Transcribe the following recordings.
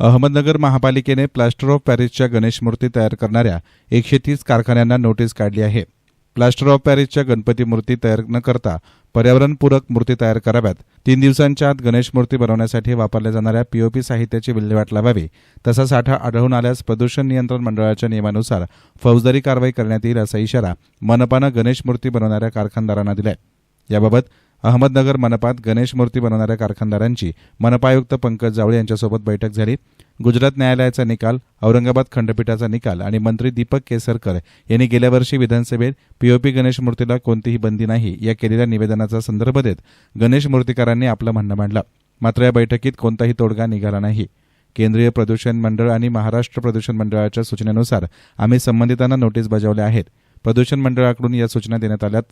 अहमदनगर महापालिकेने plaster of पॅरिसच्या गणेश मूर्ती तयार करणाऱ्या एकशे तीस कारखान्यांना नोटीस काढली आहे. प्लास्टर ऑफ पॅरिसच्या गणपती मूर्ती तयार न करता पर्यावरणपूरक मूर्ती तयार कराव्यात. तीन दिवसांच्या आत गणेश मूर्ती बनवण्यासाठी वापरल्या जाणाऱ्या पीओपी साहित्याची विल्हेवाट लावावी तसा साठा आढळून आल्यास प्रदूषण नियंत्रण मंडळाच्या नियमानुसार फौजदारी कारवाई करण्यात येईल असा इशारा मनपानं गणेश मूर्ती बनवणाऱ्या कारखानदारांना दिलाय. याबाबत अहमदनगर मनपात गणेश मूर्ती बनवणाऱ्या कारखानदारांची मनपायुक्त पंकज जावळे यांच्यासोबत बैठक झाली. गुजरात न्यायालयाचा निकाल औरंगाबाद खंडपीठाचा निकाल आणि मंत्री दीपक केसरकर यांनी गेल्या वर्षी विधानसभेत पीओपी गणेश मूर्तीला कोणतीही बंदी नाही या केलेल्या निवेदनाचा संदर्भ देत गणेश मूर्तीकारांनी आपलं म्हणणं मांडलं. मात्र या बैठकीत कोणताही तोडगा निघाला नाही. केंद्रीय प्रदूषण मंडळ आणि महाराष्ट्र प्रदूषण मंडळाच्या सूचनेनुसार आम्ही संबंधितांना नोटीस बजावल्या आहेत. प्रदूषण मंडळाकडून या सूचना देण्यात आल्यात.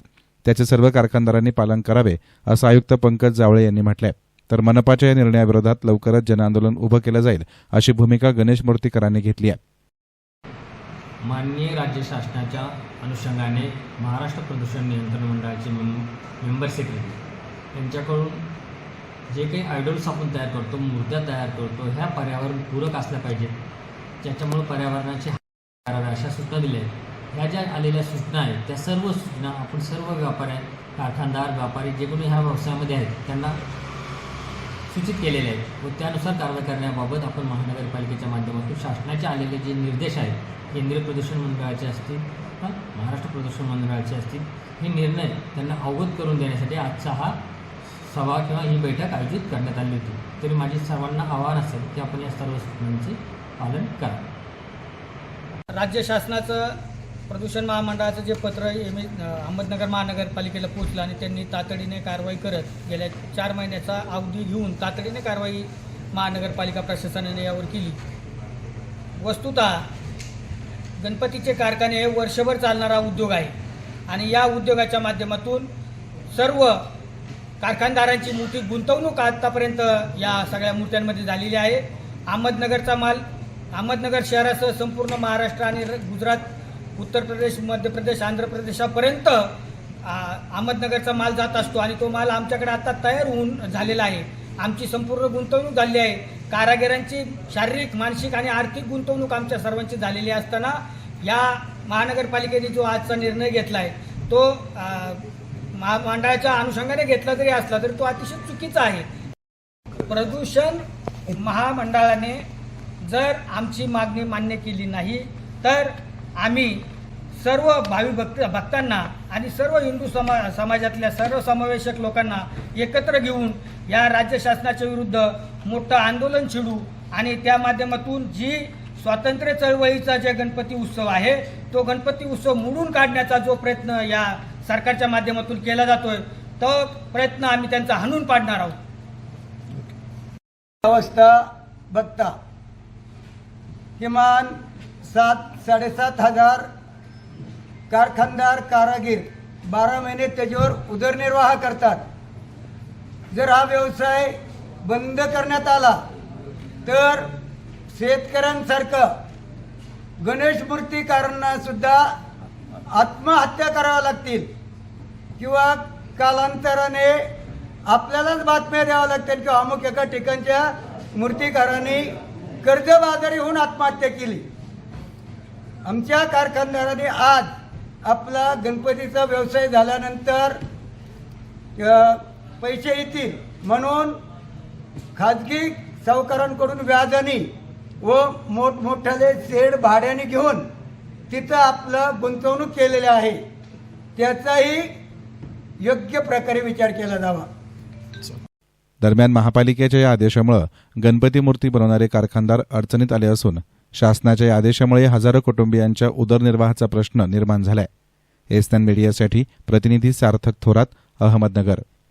त्याचे सर्व कारखानदारांनी पालन करावे असं आयुक्त पंकज जावळे यांनी म्हटलंय. तर मनपाच्या या निर्णयाविरोधात लवकरच जनआंदोलन उभं केलं जाईल अशी भूमिका गणेश मूर्तीकरांनी घेतली आहे. माननीय राज्य शासनाच्या अनुषंगाने महाराष्ट्र प्रदूषण नियंत्रण मंडळाचे मेंबर सेक्रेटरी यांच्याकडून जे काही आयडॉल्स आपण तयार करतो मूर्त्या तयार करतो ह्या पर्यावरण पूरक असल्या पाहिजेत. ज्याच्यामुळे पर्यावरणाचे अशा सूचना दिल्या आहेत. ह्या ज्या आलेल्या सूचना आहेत त्या सर्व सूचना आपण सर्व व्यापारी कारखानदार व्यापारी जे कोणी ह्या व्यवसायामध्ये आहेत त्यांना सूचित केलेले आहेत. व त्यानुसार कारवाई करण्याबाबत आपण महानगरपालिकेच्या माध्यमातून शासनाचे आलेले जे निर्देश आहेत केंद्रीय प्रदूषण मंडळाचे असतील महाराष्ट्र प्रदूषण मंडळाचे असतील हे निर्णय त्यांना अवगत करून देण्यासाठी आजचा हा सभा किंवा ही बैठक आयोजित करण्यात आली होती. तरी माझी सर्वांना आव्हान असेल की आपण या सर्व सूचनांचे पालन करा. राज्य शासनाचं प्रदूषण महामंडळाचं जे पत्र एम अहमदनगर महानगरपालिकेला पोचलं आणि त्यांनी तातडीने कारवाई करत गेल्या चार महिन्याचा अवधी घेऊन तातडीने कारवाई महानगरपालिका प्रशासनाने यावर केली. वस्तुतः गणपतीचे कारखाने हे वर्षभर चालणारा उद्योग आहे आणि या उद्योगाच्या माध्यमातून सर्व कारखानदारांची मोठी गुंतवणूक आतापर्यंत या सगळ्या मूर्त्यांमध्ये झालेली आहे. अहमदनगरचा माल अहमदनगर शहरासह संपूर्ण महाराष्ट्र आणि र- गुजरात उत्तर प्रदेश मध्य प्रदेश आंध्र प्रदेशापर्यंत अहमदनगरचा माल जात असतो आणि तो माल आमच्याकडे आता तयार होऊन झालेला आहे. आमची संपूर्ण गुंतवणूक झाली आहे. कारागिरांची शारीरिक मानसिक आणि आर्थिक गुंतवणूक आमच्या सर्वांची झालेली असताना या महानगरपालिकेने जो आजचा निर्णय घेतला आहे तो महामंडळाच्या मंडळाच्या अनुषंगाने घेतला जरी असला तरी तो अतिशय चुकीचा आहे. प्रदूषण महामंडळाने जर आमची मागणी मान्य केली नाही तर आम्ही सर्व भावी भक्त भक्तांना आणि सर्व हिंदू समा समाजातल्या सर्व समावेशक लोकांना एकत्र घेऊन या राज्य शासनाच्या विरुद्ध मोठं आंदोलन छिडू आणि त्या माध्यमातून जी स्वातंत्र्य चळवळीचा जे गणपती उत्सव आहे तो गणपती उत्सव मोडून काढण्याचा जो प्रयत्न या सरकारच्या माध्यमातून केला जातोय तो प्रयत्न आम्ही त्यांचा हाणून पाडणार आहोत. अवस्था बघता. किमान सात साडेसात हजार कारखानदार कारागीर बारा महिने त्याच्यावर उदरनिर्वाह करतात. जर हा व्यवसाय बंद करण्यात आला तर शेतकऱ्यांसारखं गणेश मूर्तीकारांना सुद्धा आत्महत्या कराव्या लागतील किंवा कालांतराने आपल्यालाच बातम्या द्याव्या लागतील किंवा अमुक एका ठिकाणच्या मूर्तिकारांनी कर्जबाजारी होऊन आत्महत्या केली. आमच्या कारखानदाराने आज आपला गणपतीचा व्यवसाय झाल्यानंतर पैसे येतील म्हणून खाजगी सावकारांकडून व्याजाने व मोठमोठ्याले शेड भाड्याने घेऊन तिथं आपलं गुंतवणूक केलेली आहे. त्याचाही योग्य प्रकारे विचार केला जावा. दरम्यान महापालिकेच्या या आदेशामुळे गणपती मूर्ती बनवणारे कारखानदार अडचणीत आले असून शासनाच्या या आदेशामुळे हजारो कुटुंबियांच्या उदरनिर्वाहाचा प्रश्न निर्माण झालाय. एसन मीडियासाठी प्रतिनिधी सार्थक थोरात अहमदनगर.